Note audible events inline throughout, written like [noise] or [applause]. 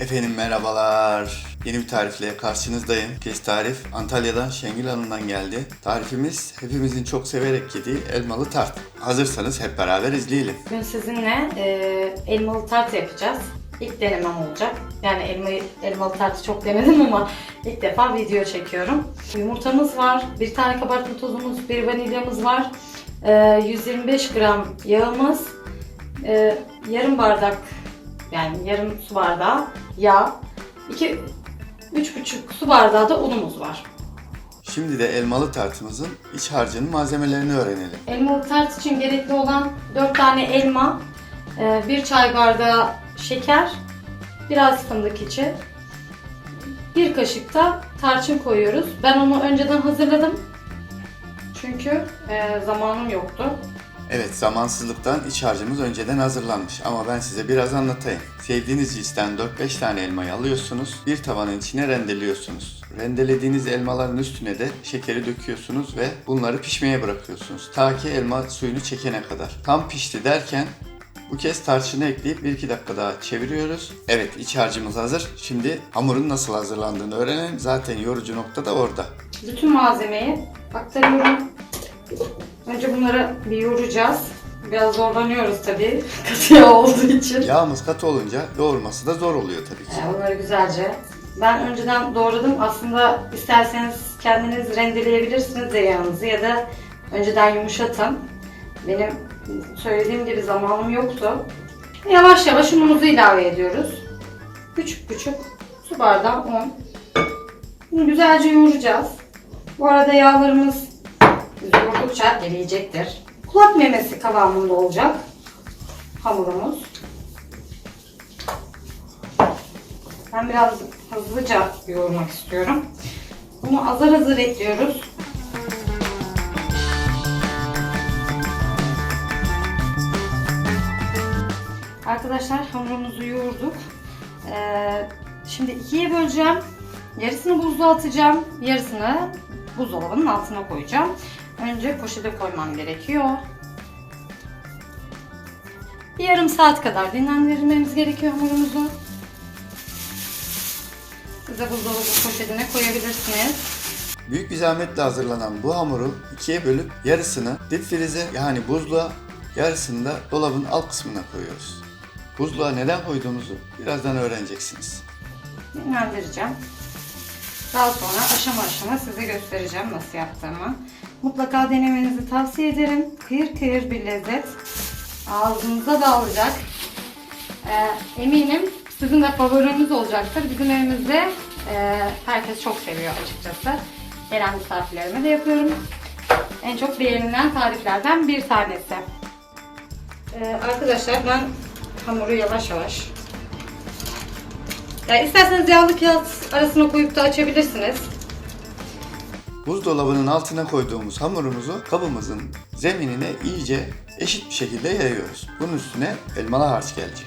Efendim merhabalar. Yeni bir tarifle karşınızdayım. Kes tarif Antalya'dan Şengül Hanım'dan geldi. Tarifimiz hepimizin çok severek yediği elmalı tart. Hazırsanız hep beraber izleyelim. Bugün sizinle e, elmalı tart yapacağız. İlk denemem olacak. Yani elmayı, elmalı tartı çok denedim ama ilk defa video çekiyorum. Yumurtamız var, bir tane kabartma tozumuz, bir vanilyamız var. E, 125 gram yağımız, e, yarım bardak yani yarım su bardağı yağ, 2 3,5 su bardağı da unumuz var. Şimdi de elmalı tartımızın iç harcının malzemelerini öğrenelim. Elmalı tart için gerekli olan 4 tane elma, 1 çay bardağı şeker, biraz fındık içi, 1 kaşık da tarçın koyuyoruz. Ben onu önceden hazırladım. Çünkü e, zamanım yoktu. Evet zamansızlıktan iç harcımız önceden hazırlanmış ama ben size biraz anlatayım. Sevdiğiniz cinsten 4-5 tane elmayı alıyorsunuz, bir tavanın içine rendeliyorsunuz. Rendelediğiniz elmaların üstüne de şekeri döküyorsunuz ve bunları pişmeye bırakıyorsunuz. Ta ki elma suyunu çekene kadar. Tam pişti derken bu kez tarçını ekleyip 1-2 dakika daha çeviriyoruz. Evet iç harcımız hazır. Şimdi hamurun nasıl hazırlandığını öğrenelim. Zaten yorucu nokta da orada. Bütün malzemeyi aktarıyorum. Önce bunları bir yoğuracağız. Biraz zorlanıyoruz tabii [laughs] katı yağ olduğu için. Yağımız katı olunca yoğurması da zor oluyor tabii ki. Ee, Bunları güzelce. Ben önceden doğradım. Aslında isterseniz kendiniz rendeleyebilirsiniz de yağınızı ya da önceden yumuşatın. Benim söylediğim gibi zamanım yoktu. Yavaş yavaş unumuzu ilave ediyoruz. Küçük küçük su bardağı un. Bunu güzelce yoğuracağız. Bu arada yağlarımız biz yoğurdukça eriyecektir. Kulak memesi kıvamında olacak hamurumuz. Ben biraz hızlıca yoğurmak istiyorum. Bunu azar azar ekliyoruz. Arkadaşlar hamurumuzu yoğurduk. Ee, şimdi ikiye böleceğim. Yarısını buzluğa atacağım. Yarısını buzdolabının altına koyacağım. Önce poşete koymam gerekiyor. Bir yarım saat kadar dinlendirmemiz gerekiyor hamurumuzu. Siz de buzdolabı poşetine koyabilirsiniz. Büyük bir zahmetle hazırlanan bu hamuru ikiye bölüp yarısını dip frize yani buzluğa yarısını da dolabın alt kısmına koyuyoruz. Buzluğa neden koyduğumuzu birazdan öğreneceksiniz. Dinlendireceğim. Daha sonra aşama aşama size göstereceğim nasıl yaptığımı. Mutlaka denemenizi tavsiye ederim. Kıyır kıyır bir lezzet. Ağzınıza dağılacak. Ee, eminim sizin de favoriniz olacaktır. Bizim evimizde e, herkes çok seviyor açıkçası. Gelen misafirlerime de yapıyorum. En çok beğenilen tariflerden bir tanesi. Ee, arkadaşlar ben hamuru yavaş yavaş ya isterseniz yağlı kağıt arasına koyup da açabilirsiniz. Buzdolabının altına koyduğumuz hamurumuzu kabımızın zeminine iyice eşit bir şekilde yayıyoruz. Bunun üstüne elmalı harç gelecek.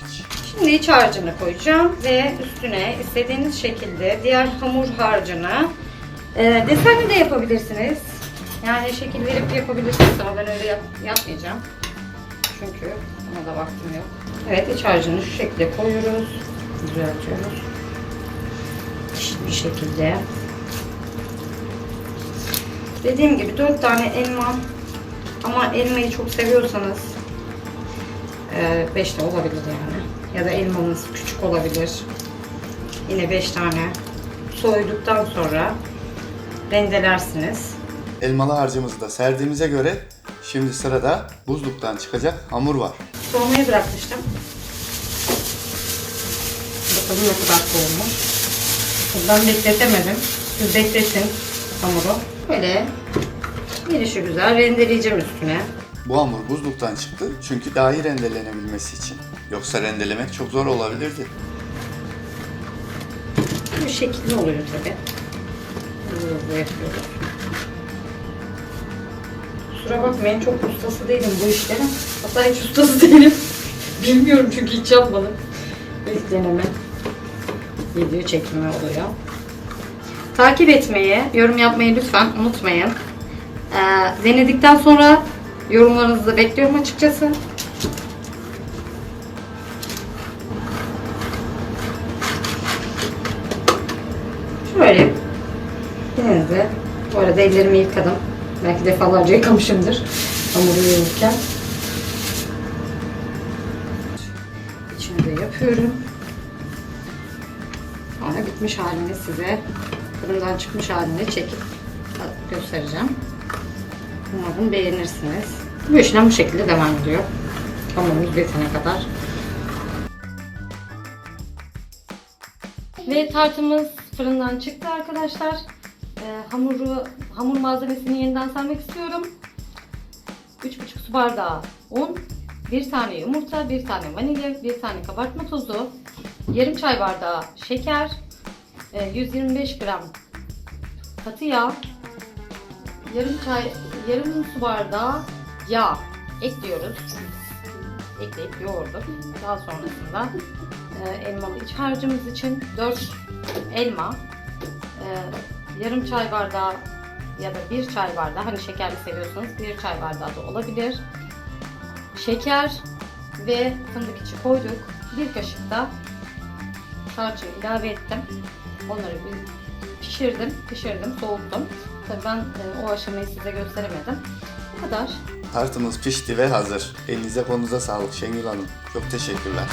Şimdi iç harcını koyacağım ve üstüne istediğiniz şekilde diğer hamur harcını e, desenli de yapabilirsiniz. Yani şekil verip yapabilirsiniz ama ben öyle yap- yapmayacağım. Çünkü ona da vaktim yok. Evet iç harcını şu şekilde koyuyoruz. Düzeltiyoruz. Eşit bir şekilde. Dediğim gibi 4 tane elma ama elmayı çok seviyorsanız 5 de olabilir yani. Ya da elmanız küçük olabilir. Yine 5 tane soyduktan sonra rendelersiniz. Elmalı harcımızı da serdiğimize göre şimdi sırada buzluktan çıkacak hamur var. Soğumaya bırakmıştım. Bakalım ne kadar soğumuş. Ben bekletemedim. Siz bekletin hamuru. Böyle gelişi güzel rendeleyeceğim üstüne. Bu hamur buzluktan çıktı çünkü daha iyi rendelenebilmesi için. Yoksa rendelemek çok zor olabilirdi. Bu şekilde oluyor tabi. Hızlı hızlı yapıyoruz. Kusura bakmayın çok ustası değilim bu işlerin. Hatta hiç ustası [laughs] değilim. Bilmiyorum çünkü hiç yapmadım. İlk deneme. Video çekimi oluyor. Takip etmeyi, yorum yapmayı lütfen unutmayın. Ee, denedikten sonra yorumlarınızı da bekliyorum açıkçası. Böyle denizde. Bu arada ellerimi yıkadım. Belki defalarca yıkamışımdır hamuru yoğururken. İçini de yapıyorum. Sonra bitmiş halini size fırından çıkmış halini çekip göstereceğim. Umarım beğenirsiniz. Bu işlem bu şekilde devam ediyor. Hamurumuz bitene kadar. Ve tartımız fırından çıktı arkadaşlar. Ee, hamuru hamur malzemesini yeniden sermek istiyorum. 3,5 su bardağı un, 1 tane yumurta, 1 tane vanilya, 1 tane kabartma tozu, yarım çay bardağı şeker, e, 125 gram katı yağ, yarım çay yarım su bardağı yağ ekliyoruz. Ekleyip yoğurduk. Daha sonrasında e, elmalı iç harcımız için 4 elma, e, yarım çay bardağı ya da bir çay bardağı hani şekerli seviyorsanız bir çay bardağı da olabilir. Şeker ve fındık içi koyduk. Bir kaşık da tarçın ilave ettim. Onları bir pişirdim, pişirdim, soğuttum. Tabii ben e, o aşamayı size gösteremedim. Bu kadar. Tartımız pişti ve hazır. Elinize kolunuza sağlık Şengül Hanım. Çok teşekkürler.